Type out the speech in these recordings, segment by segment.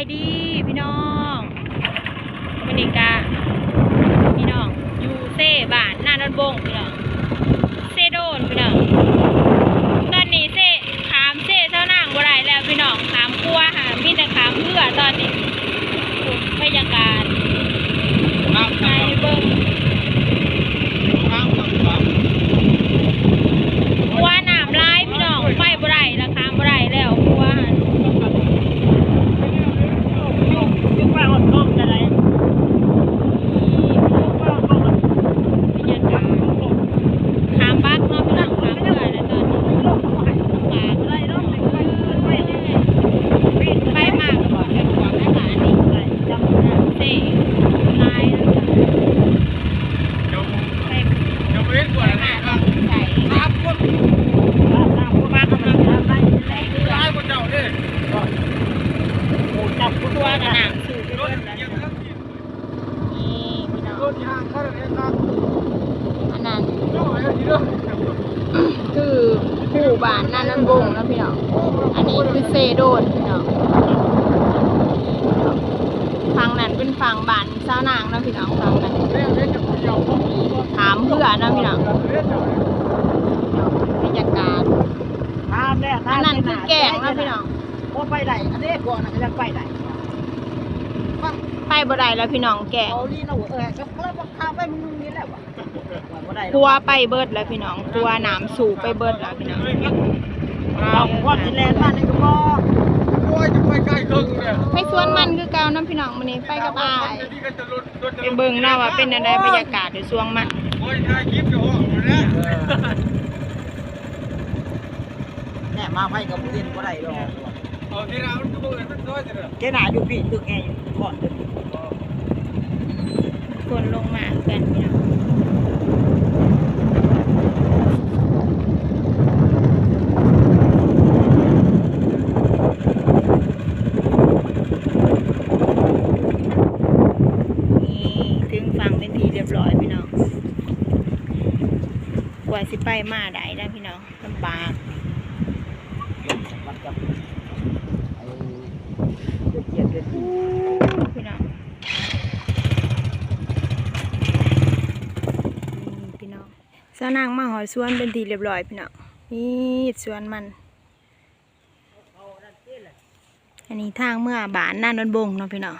ายดีพี่น้องวันนี้กะพี่น้องอยู่เซ่บ้านหน้าดอนบงพี่น้องเซ่โดนพี่น้องตอนนี้เซ่ขามเซ่เท่านางบ่ได้แล้วพี่น้องขามกลัวหามีแต่ขามเพื่อตอนนี้บรรยากาศไปเบิ่งกลัวน้ำลายพี่น้องไปบ่ได้และขามบ่ได้แล้วกลัวหั่น บรรยากาศขามบักเนาะพี่น้องขามเพื่อแล้วตอนนี้ไปมากกว่ากันกว่าแม่หลานนี่จำได้เซ่ลายแล้วจ้ะไปไปมากก็ใส่บักมาตัวกระหน่ำสู่ไปเรื่อยแล้วจ้ะนี่พี่น้องอันนั้นคือผู้ บ้านนั่นนั่นบงแล้วพี่น้อง อันนี้คือเซโดนพี่น้องฟังนั้นเป็นฟังบ้านเจ้านางเนาะพี่น้องฟังนั้นถามเพื่อนเนาะพี่น้องบรรยากาศอันนั้นคือแกงเนาะพี่น้องไปไหนอันนี้ก่อนนะยังไปไหน ไปบ่ได้แล้วพี่น้องแกงเอาลีนะเออก็แล้วข้าวไปมึงนี่แหละวะบ่ได้ครัวไปเบิดแล้วพี่น้องครัวน้ำสูบไปเบิดแล้วพี่น้องเราว่ากินแลนบ้านนี่ก็บ่ไปสวนมันคือเก่าน้ำพี่น้องมื้อนี้ไปกับอายไปเบิ่งเนาว่าเป็นอะไรบรรยากาศในสวงมันแหน่มาไผกับบ่ดินบ่ได้ดอกแกหน้าอยู่พี่ตึกแออยู่ก่อนตึกนลงมากันพี่น้องนี่ถึงฟังเป็นทีเรียบร้อยพี่น้องกว่าสิไปมาได้นะพี่น้องลำบากมันกับไอ้เกียดเกียดพี่น้องนี่พี่น้อง สานางมาหอยสวนเป็นทีเรียบร้อยพี่น้องนี่สวนมัน อันนี้ทางเมื่อบานหน้านนบงเนาะพี่น้อง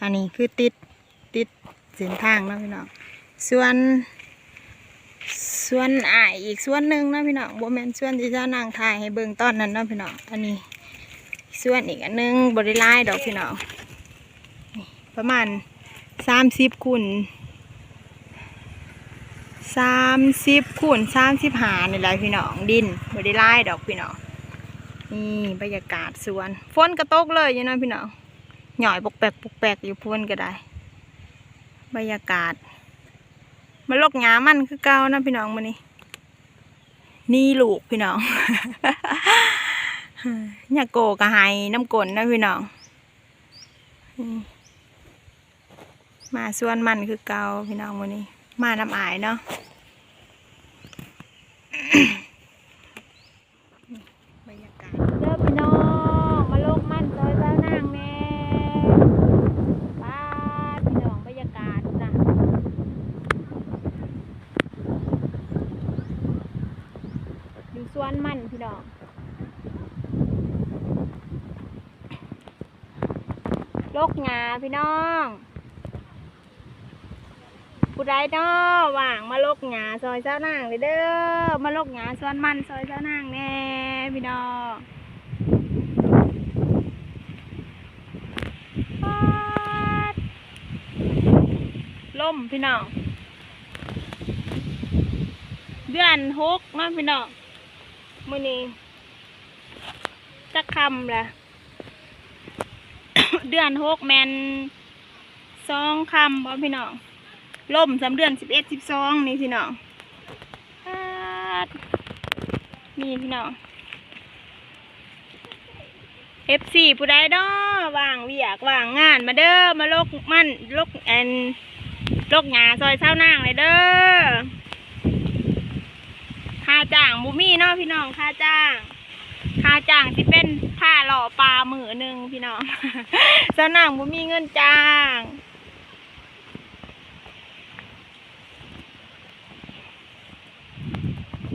อันนี้คือติดติดเส้นทางเนาะพี่น้องส่วนส่วนอ่ายอีกส่วนหนึ่งเนาะพี่น้องโบแมนส่วนที่เจ้านางถ่ายให้เบิ่งตอนนั้นเนาะพี่น้องอันนี้ส่วนอีกอันหนึงบริไลดอกพี่น้องประมาณสามสิบคูณ สามสิบคูณสามสิบหานี่แหละพี่น้องดินบริลายดอกพี่น้องนี่บรรยากาศสวนฝนกระตกเลยอยู่เนาะพี่น้องหน่อยปกแปกปกแปกอยู่พ้นก็ได้ บรรยากาศมาลกหงามันคือเก่านะพี่น้องมานี่นี่ลูกพี่น้องยาโกกระไฮน้ำกลนนะพี่น้องมมาสวนมันคือเก่าพี่น้องวันนี้ มาน้ำอายเนาะบรรยากาศเด้อพี่น้อง มาโลงมันซอยเจ้านางแน่ป้าดพี่น้องบรรยากาศนะอยู่สวนมั่นพี่น้องโลกงาพี่น้อง ผู้ใดเนาะว่างมาลกหงาซอยเจ้านางเลยเด้อมาลกหงาสวนมันซอยเจ้านางแน่พี่น้องป๊าดล่มพี่น้องเดือนหกนาะพี่น้องมื้อนี้จะคำละเดือนหกแมนสองคำบ่พี่น้อง ล่มสามเดือนสิบเอ็ดสิบสองนี่พี่น้องปดนี่พี่น้องเอฟซีผู้ใดดอว่างเวียกว่างงานมาเด้อมาลกมั่นลกแอนลกหงาซอยเช้านางเลยเด้อค่าจ้างบุมี่เนาะพี่น้องค่าจ้างค่าจ้างที่เป็นค่าหล่อปลามือหนึ่งพี่น้องสนางบ่มีเงินจ้าง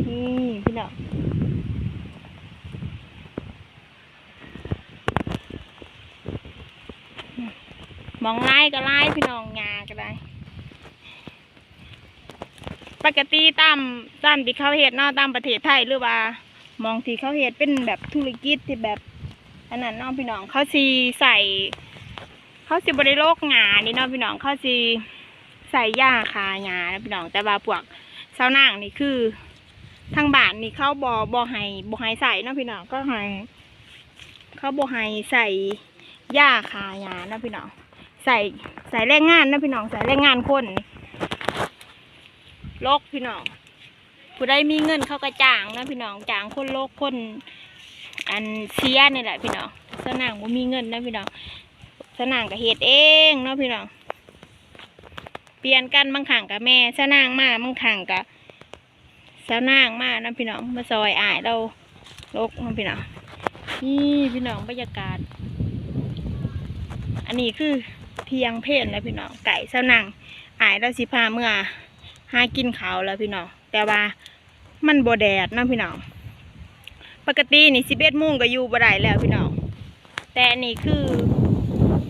นี่พี่น้อง มองไล่ก็ไล่พี่น้องงาก็ได้ ปกติตามตามที่เขาเฮ็ดเนาะตามประเทศไทยหรือว่ามองที่เขาเฮ็ดเป็นแบบธุรกิจที่แบบอันนั้นเนาะพี่น้องเขาสีใส่เขาสิบริโลกงานี่เนาะพี่น้องเขาสีใส่ยาคางานะพี่น้องแต่ว่าพวกชาวนางนี่คือทางบ้านนี่เขาบอบอให้บอให้ใส่เนะพี่น้องก็ให้เขาบอให้ใส่หญ้าคาหญ้านะพี่น้อง ใส่ใส่แรงงานนะพี่น้องใส่แรงงานคนโลกพี่น้องผู้ใดมีเงินเขาก็จ้างนะพี่น้องจ้างคนโลกคน อันเสียนี่แหละพี่น้องสนางบ่มีเงินนะพี่น้องสนางก็เฮ็ดเองเนาะพี่น้องเปลี่ยนกันบางคั่งกับแม่สนางมาบางคั่งกับสนางมานะพี่น้องมาซอยอายเราลกนะพี่น้องนี่พี่น้องบรรยากาศ อันนี้คือ ทียงเพศนะพี่น้องไก่สานางอายเราสิพาเมื่อหากินเขาแล้วพี่น้องแต่ว่ามันบแดดเนาะพี่น้องปกตินี่สิบเอ็ดโมงก็อยู่บ่ได้แล้วพี่น้องแต่นี่คือ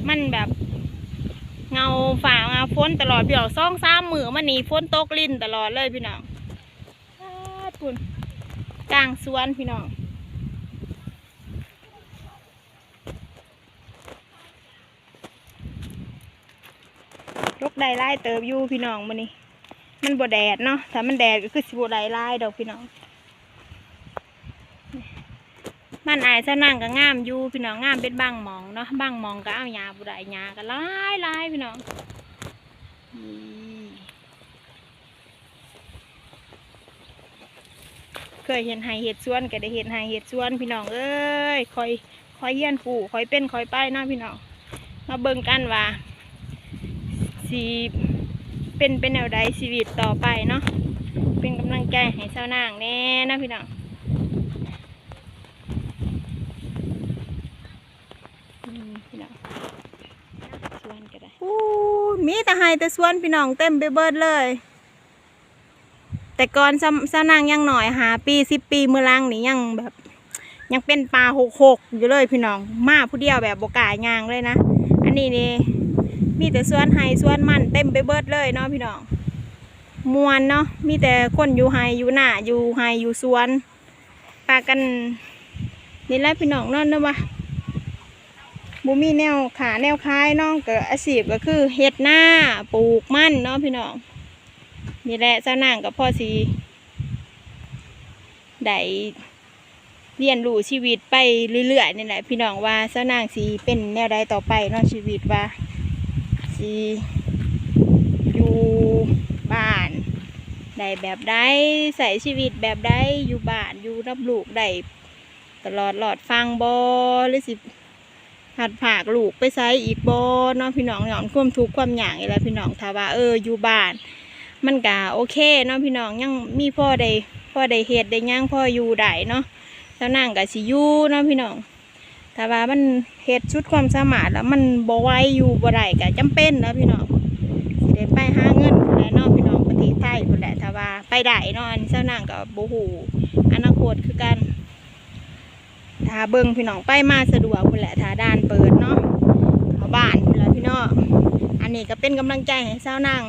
มันแบบเงาฝ่าเงาฝนตลอดพี่น้องซ่องสามมือมันนี่ฝนตกลิ้นตลอดเลยพี่น้องปาดปุ่นกลางสวนพี่น้อง ได้ไล่เติบอยู่พี่น้องมันนี่มันบ่แดดเนาะถ้ามันแดดก็คือสิบ่ได้ไล่ดอกพี่น้องมันอายซะนั่งก็งามอยู่พี่น้องงามเป็นบางมองเนาะบางมองก็เอาหญ้าบ่ได้หญ้าก็หลายหลายพี่น้องเคยเห็นไฮเห็ดสวนก็ได้เห็นไฮเห็ดสวนพี่น้องเอ้ยคอยคอยเฮียนปู่คอยเป็นคอยไปเนาะพี่น้องมาเบิ่งกันว่า สีเป็นเป็นแนวใดชีวิตต่อไปเนาะเป็นกำลังใจให้เจ้านางแน่นะพี่น้องพี่น้องสวนก็ได้อู้มีแต่ไฮแต่สวนพี่น้องเต็มไปเบิดเลย แต่ก่อนซ้ำซ้ำนางยังหน่อยหาปีสิบปีเมื่อลังนี่ยังแบบ ยังเป็นปลาหกหกอยู่เลยพี่น้องมาผู้เดียวแบบบกล้ายางเลยนะ อันนี้นี่ มีแต่สวนไฮสวนมันเต็มไปเบิดเลยเนาะพี่น้องมวนเนาะมีแต่คนอยู่ไฮอยู่หน้าอยู่ไฮอยู่สวนปากันนี่แหละพี่น้องเนั่นนะวะบูมีแนวขาแนวคล้ายเน้องก็อาชีพก็คือเฮ็ดหน้าปลูกมันเนาะพี่น้องนี่แหละเจ้านางกับพ่อสีได้เรียนรู้ชีวิตไปเรื่อยๆนี่แหละพี่น้องว่าเจ้านางสีเป็นแนวใดต่อไปเนาะชีวิตว่า สีอยู่บ้านได้แบบใดใส่ชีวิตแบบใดอยู่บ้านอยู่รับลูกได้ตลอดหลอดฟังบอหรือสิหัดผากลูกไปใส่อีกบอเนาะพี่น้องหย่อนความทุกข์ความหยางนี่แหละพี่น้องถ้าว่าเอออยู่บ้าน มันก็โอเคเนาะพี่น้องยังมีพ่อได้พ่อได้เฮ็ดได้ย่างพ่ออยู่ได้เนาะแล้วนั่งก็สิยู่เนาะพี่น้อง แต่ว่ามันเฮ็ดชุดความสามารถแล้วมันบ่ไหวอยู่บ่ได้ก็จำเป็นนะพี่น้องสิได้ไปหาเงินพุ่นแหละเนาะพี่น้องประเทศไทยพุ่นแหละถ้าว่าไปได้เนาะอันเจ้านั่งก็บ่ฮู้อนาคตคือกันถ้าเบิ่งพี่น้องไปมาสะดวกพุ่นแหละถ้าด้านเปิดเนาะเขาบ้านพุ่นแหละพี่น้องอันนี้ก็เป็นกำลังใจให้เจ้านาง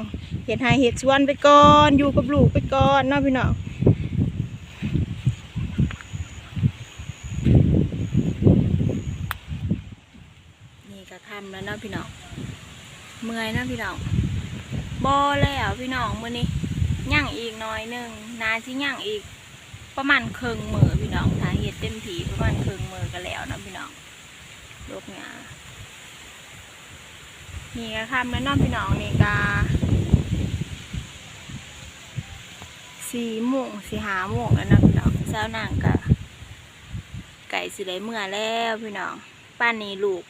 เห็ดหายเห็ดชวนไปก่อนอยู่กับลูกไปก่อนเนาะพี่น้อง คำแล้วเนาะพี่น้อง เมื่อยเนาะพี่น้องบอแล้วพี่น้องมื้อนี้ย่างอีกหน่อยหนึ่งนาที่ย่างอีก ประมาณครึ่งมือพี่น้องถ้าเห็ดเต็มทีประมาณครึ่งมือก็แล้วเนาะพี่น้องลูกหยานี่ก็คำแล้วเนาะพี่น้องนี่ก็สี่โมงสี่หาโมงแล้วนะพี่น้องเช้านางกะไก่สิได้เมื่อแล้วพี่น้องป้านนี้ลูก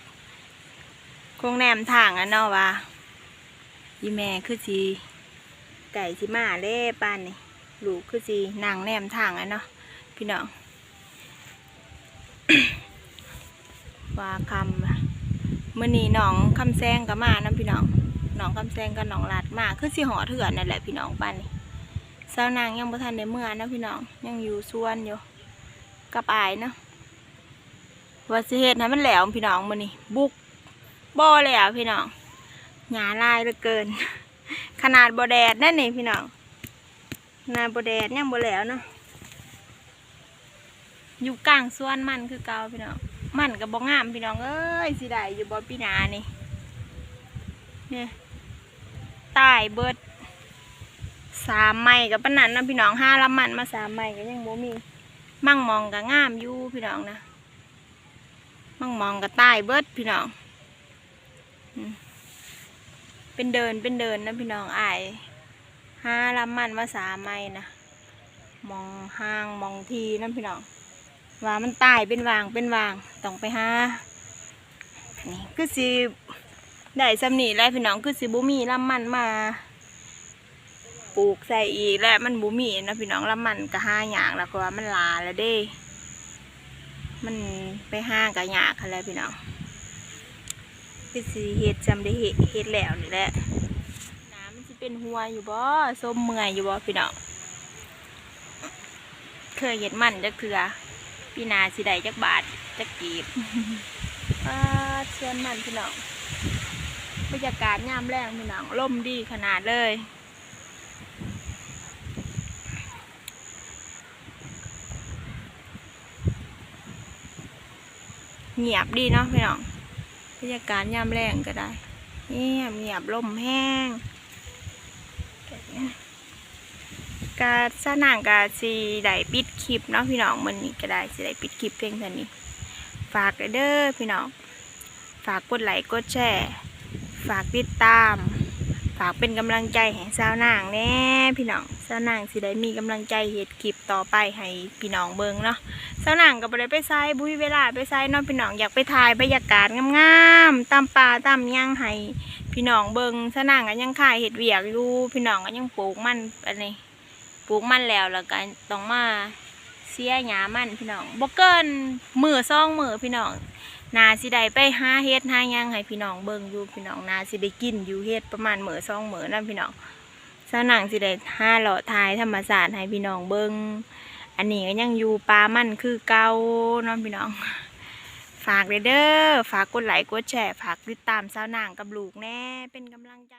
คงแนมทางอะเนาะว่ายีแม่คือสีไก่สิมาเล่ป้านนี่ลูกคือสีนางแนมทางอะเนาะพี่น้องว่าคำอะมื่อนี้น้องคำแซงก็มานะพี่น้องน้องคำแซงกับน้องลาดมาคือสิหอเถื่อนนั่นแหละพี่น้องปานนี้สาวนางยังบ่ทันได้เมื่อนะพี่น้องยังอยู่ส่วนอยู่กับอายเนาะว่าสิเฮ็ดให้มันแหลวพี่น้องมื้อนี้บุก บ่แล้วพี่น้องหญ้าลายเหลือเกิน ขนาดบ่แดดนั่นนี่พี่น้องนาบ่แดดยังบ่แล้วเนาะอยู่กลางสวนมันคือเก่าพี่น้องมันก็บ่งามพี่น้องเอ้ยสิได้อยู่บ่ปีนานี่เนี่ยตายเบิดสามไม้กับปนันนะพี่น้องห้าลำมันมาสามไม้ก็ยังบ่มี มั่งมองก็งามอยู่พี่น้องนะ มั่งมองก็ตายเบิดพี่น้อง เป็นเดินเป็นเดินนะพี่น้องอายห้าลำมันมาสามไม้นะมองห้างมองทีนะพี่น้องว่ามันตายเป็นวางเป็นวางต้องไปห้านี่คือสิได้สำนีแล้วพี่น้องคือสิบุมีลำมันมา ปลูกใส่อีกแล้วมันบุมีนะพี่น้องลำมันก็ห้าอย่างแล้วเพราะว่ามันลาแล้วเด้ มันไปห้างกับหยากอะไรพี่น้อง คือสิเฮ็ดจำได้เฮ็ดเฮ็ดแล้วนี่แหละน้ำมันสิเป็นหัวอยู่บ่ส้มเมื่อยอยู่บ่พี่น้องเคยเฮ็ดมันจักเถื่อพี่นาสิได้จักบาทจักกีบป้าดเชิญมันพี่น้องบรรยากาศยามแรงพี่น้องล่มดีขนาดเลยเงียบดีเนาะพี่น้องบ รรยากาศยามแรงก็ได้เงียบเงียบลมแห้งกาสนางกาสีได้ปิดคลิปเนาะพี่น้องมันนี่ก็ได้สีได้ปิดคลิปเพียงเท่านี้ ฝากเด้อพี่น้อง ฝากกดไลค์กดแชร์ ฝากติดตาม ฝากเป็นกำลังใจให้สาวนางแน่พี่น้องสาวนางสิได้มีกำลังใจเฮ็ดคลิปต่อไปให้พี่น้องเบิงเนาะสาวนางก็บ่ได้ไปไซบุ้ยเวลาไปไซเนาะพี่น้องอยากไปถ่ายบรรยากาศงามๆตามป่าตามหยังให้พี่น้องเบิงสาวนางก็ยังขายเฮ็ดเวียกอยู่พี่น้องก็ยังปลูกมันอันนี้ปลูกมันแล้วแล้วก็ต้องมาเสียหญ้ามันพี่น้องบ่เกินมือซองมือพี่น้อง นาสิได้ไปหาเฮ็ดหายังให้พี่น้องเบิ่งอยู่พี่น้องนาสิได้กินอยู่เฮ็ดประมาณเหมือซองเหมือนั่นพี่น้องสาวหนังสิได้ห้าหล่อทายธรรมศาสตร์ให้พี่น้องเบิ่งอันนี้ก็ยังอยู่ปลามันคือเกาน้องพี่น้อง ฝากเด้อฝากกดไลค์กดแชร์ฝากติดตามสาวนางกับลูกแน่เป็นกำลังใจ